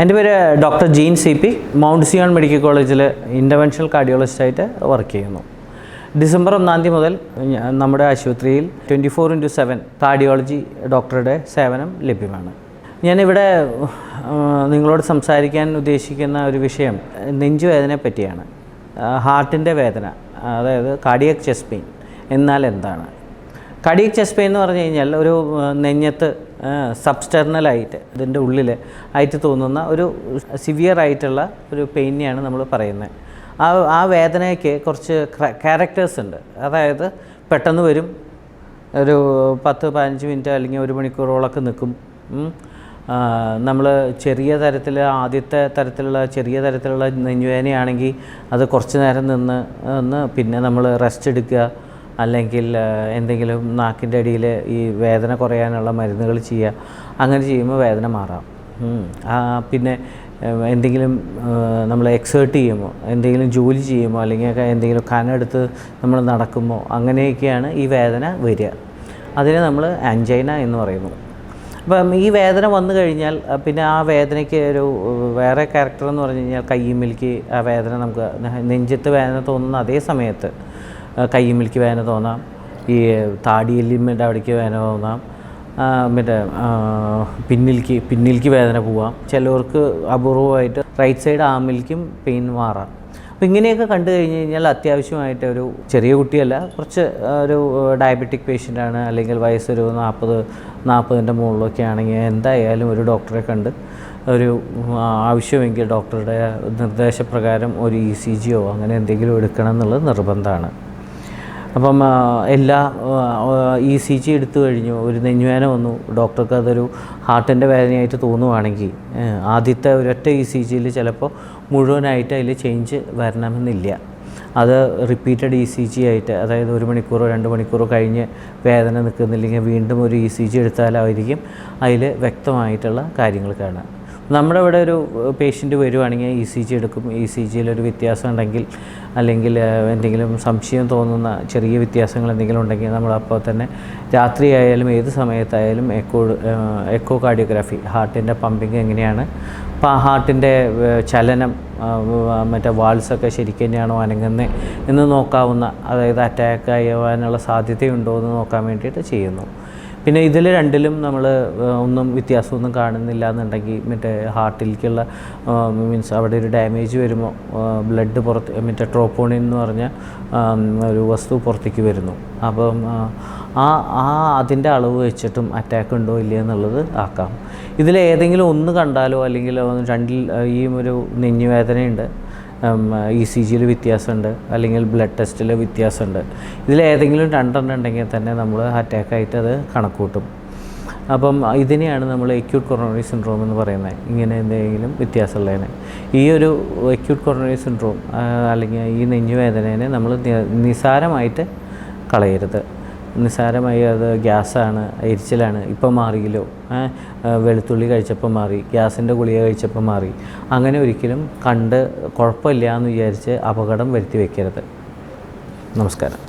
എന്റെ പേര് doctor Jean C P. Mount Zion medical കോളേജിൽ ഇന്റർവെൻഷണൽ കാർഡിയോളജിസ്റ്റായിട്ട് വർക്ക് ചെയ്യുന്നു. ഡിസംബർ ഒന്നാം തീയതി മുതൽ നമ്മുടെ ആശുപത്രിയിൽ twenty four into seven cardiology ഡോക്ടറുടെ സേവനം ലഭ്യമാണ്. ഞാനിവിടെ നിങ്ങളോട് സംസാരിക്കാൻ ഉദ്ദേശിക്കുന്ന ഒരു വിഷയം നെഞ്ചുവേദനയെ പറ്റിയാണ്. ഹാർട്ടിന്റെ വേദന അതായത് കാർഡിയക് ചെസ്റ്റ് പെയിൻ എന്നാൽ എന്താണ്? കാർഡിയക് ചെസ്റ്റ് പെയിൻ എന്ന് പറഞ്ഞു കഴിഞ്ഞാൽ ഒരു നെഞ്ഞത്ത് സബ്സ്റ്റർണലായിട്ട് ഇതിന്റെ ഉള്ളിൽ ആയിട്ട് തോന്നുന്ന ഒരു സിവിയർ ആയിട്ടുള്ള ഒരു പെയിനെയാണ് നമ്മൾ പറയുന്നത്. ആ ആ വേദനയ്ക്ക് കുറച്ച് ക്യാരക്ടേഴ്സ് ഉണ്ട്. അതായത് പെട്ടെന്ന് വരും ഒരു പത്ത് പതിനഞ്ച് മിനിറ്റ് അല്ലെങ്കിൽ ഒരു മണിക്കൂറോളൊക്കെ നിൽക്കും നമ്മൾ ചെറിയ തരത്തിൽ ആദ്യത്തെ തരത്തിലുള്ള ചെറിയ തരത്തിലുള്ള നെഞ്ഞുവേദനയാണെങ്കിൽ അത് കുറച്ച് നേരം നിന്ന് നിന്ന് പിന്നെ നമ്മൾ റെസ്റ്റ് എടുക്കുക. അല്ലെങ്കിൽ എന്തെങ്കിലും നാക്കിന്റെ അടിയിൽ ഈ വേദന കുറയാനുള്ള മരുന്നുകൾ ചെയ്യുക അങ്ങനെ ചെയ്യുമ്പോൾ വേദന മാറാം. പിന്നെ എന്തെങ്കിലും നമ്മൾ എക്സേർട്ട് ചെയ്യുമോ എന്തെങ്കിലും ജോലി ചെയ്യുമോ അല്ലെങ്കിൽ എന്തെങ്കിലും കനെടുത്ത് നമ്മൾ നടക്കുമോ അങ്ങനെയൊക്കെയാണ് ഈ വേദന വരിക. അതിനെ നമ്മൾ ആൻജൈന എന്ന് പറയുന്നു. അപ്പം ഈ വേദന വന്നു കഴിഞ്ഞാൽ പിന്നെ ആ വേദനയ്ക്ക് ഒരു വേറെ ക്യാരക്ടർ എന്ന് പറഞ്ഞു കഴിഞ്ഞാൽ കയ്യുമ്മിലേക്ക് ആ വേദന നമുക്ക് നെഞ്ചത്ത് വേദന തോന്നുന്ന അതേ സമയത്ത് കയ്യുമ്മിലേക്ക് വേദന തോന്നാം. ഈ താടിയെല്ലിമ്മയുടെ അവിടേക്ക് വേദന തോന്നാം. മറ്റേ പിന്നിൽക്ക് പിന്നിലേക്ക് വേദന പോവാം. ചിലവർക്ക് അപൂർവമായിട്ട് റൈറ്റ് സൈഡ് ആമിലേക്കും പെയിൻ മാറാം. അപ്പോൾ ഇങ്ങനെയൊക്കെ കണ്ടു കഴിഞ്ഞ് കഴിഞ്ഞാൽ അത്യാവശ്യമായിട്ട് ഒരു ചെറിയ കുട്ടിയല്ല കുറച്ച് ഒരു ഡയബറ്റിക് പേഷ്യന്റാണ് അല്ലെങ്കിൽ വയസ്സൊരു നാൽപ്പത് നാൽപ്പതിന്റെ മുകളിലൊക്കെ ആണെങ്കിൽ എന്തായാലും ഒരു ഡോക്ടറെ കണ്ട് ഒരു ആവശ്യമെങ്കിൽ ഡോക്ടറുടെ നിർദ്ദേശപ്രകാരം ഒരു ഇ സി ജിയോ അങ്ങനെ എന്തെങ്കിലും എടുക്കണം എന്നുള്ളത് നിർബന്ധമാണ്. അപ്പം എല്ലാ ഇ സി ജി എടുത്തു കഴിഞ്ഞു. ഒരു നെഞ്ഞുവേന വന്നു. ഡോക്ടർക്ക് അതൊരു ഹാർട്ടിന്റെ വേദനയായിട്ട് തോന്നുവാണെങ്കിൽ ആദ്യത്തെ ഒരൊറ്റ ഇ സി ജിയിൽ ചിലപ്പോൾ മുഴുവനായിട്ട് അതിൽ ചേഞ്ച് വരണമെന്നില്ല. അത് റിപ്പീറ്റഡ് ഇ സി ജി ആയിട്ട് അതായത് ഒരു മണിക്കൂറോ രണ്ട് മണിക്കൂറോ കഴിഞ്ഞ് വേദന നിൽക്കുന്നില്ലെങ്കിൽ വീണ്ടും ഒരു ഇ സി ജി എടുത്താലായിരിക്കും അതിൽ വ്യക്തമായിട്ടുള്ള കാര്യങ്ങൾ കാണുക. നമ്മുടെ ഇവിടെ ഒരു പേഷ്യന്റ് വരുവാണെങ്കിൽ ഇ സി ജി എടുക്കും. ഇ സി ജിയിൽ ഒരു വ്യത്യാസം ഉണ്ടെങ്കിൽ അല്ലെങ്കിൽ എന്തെങ്കിലും സംശയം തോന്നുന്ന ചെറിയ വ്യത്യാസങ്ങൾ എന്തെങ്കിലും ഉണ്ടെങ്കിൽ നമ്മൾ അപ്പോൾ തന്നെ രാത്രിയായാലും ഏത് സമയത്തായാലും എക്കോ എക്കോ കാർഡിയോഗ്രാഫി ഹാർട്ടിന്റെ പമ്പിങ് എങ്ങനെയാണ്? അപ്പോൾ ആ ഹാർട്ടിന്റെ ചലനം മറ്റേ വാൾസൊക്കെ ശരിക്കും തന്നെയാണോ അനങ്ങുന്നത് എന്ന് നോക്കാവുന്ന അതായത് അറ്റാക്ക് ആവാനുള്ള സാധ്യതയുണ്ടോ എന്ന് നോക്കാൻ വേണ്ടിയിട്ട് ചെയ്യുന്നു. പിന്നെ ഇതിൽ രണ്ടിലും നമ്മൾ ഒന്നും വ്യത്യാസമൊന്നും കാണുന്നില്ല എന്നുണ്ടെങ്കിൽ മറ്റേ ഹാർട്ടിലേക്കുള്ള മീൻസ് അവിടെ ഒരു ഡാമേജ് വരുമ്പോൾ ബ്ലഡ് പുറത്ത് മറ്റേ ട്രോപ്പോണിൻ എന്ന് പറഞ്ഞ ഒരു വസ്തു പുറത്തേക്ക് വരുന്നു. അപ്പം ആ, ആ അതിന്റെ അളവ് വെച്ചിട്ടും അറ്റാക്ക് ഉണ്ടോ ഇല്ലയോ എന്നുള്ളത് ആക്കാം. ഇതിൽ ഏതെങ്കിലും ഒന്ന് കണ്ടാലോ അല്ലെങ്കിൽ രണ്ടിൽ ഈ ഒരു നെഞ്ഞുവേദനയുണ്ട് ഇ സി ജിയിൽ വ്യത്യാസമുണ്ട് അല്ലെങ്കിൽ ബ്ലഡ് ടെസ്റ്റിൽ വ്യത്യാസമുണ്ട്. ഇതിലേതെങ്കിലും രണ്ടെണ്ണം ഉണ്ടെങ്കിൽ തന്നെ നമ്മൾ അറ്റാക്കായിട്ട് അത് കണക്കൂട്ടും അപ്പം ഇതിനെയാണ് നമ്മൾ എക്യൂട്ട് കൊറോണറി സിൻഡ്രോം എന്ന് പറയുന്നത്. ഇങ്ങനെ എന്തെങ്കിലും വ്യത്യാസമുള്ളതിന്. ഈ ഒരു എക്യൂട്ട് കൊറോണറി സിൻഡ്രോം അല്ലെങ്കിൽ ഈ നെഞ്ഞുവേദനേനെ നമ്മൾ നിസാരമായിട്ട് കളയരുത്. നിസ്സാരമായി അത് ഗ്യാസാണ് എരിച്ചിലാണ് ഇപ്പം മാറിയില്ലോ. വെളുത്തുള്ളി കഴിച്ചപ്പോൾ മാറി ഗ്യാസിന്റെ ഗുളിക കഴിച്ചപ്പോൾ മാറി. അങ്ങനെ ഒരിക്കലും കണ്ട് കുഴപ്പമില്ല എന്ന് വിചാരിച്ച് അപകടം വരുത്തി വയ്ക്കരുത് നമസ്കാരം.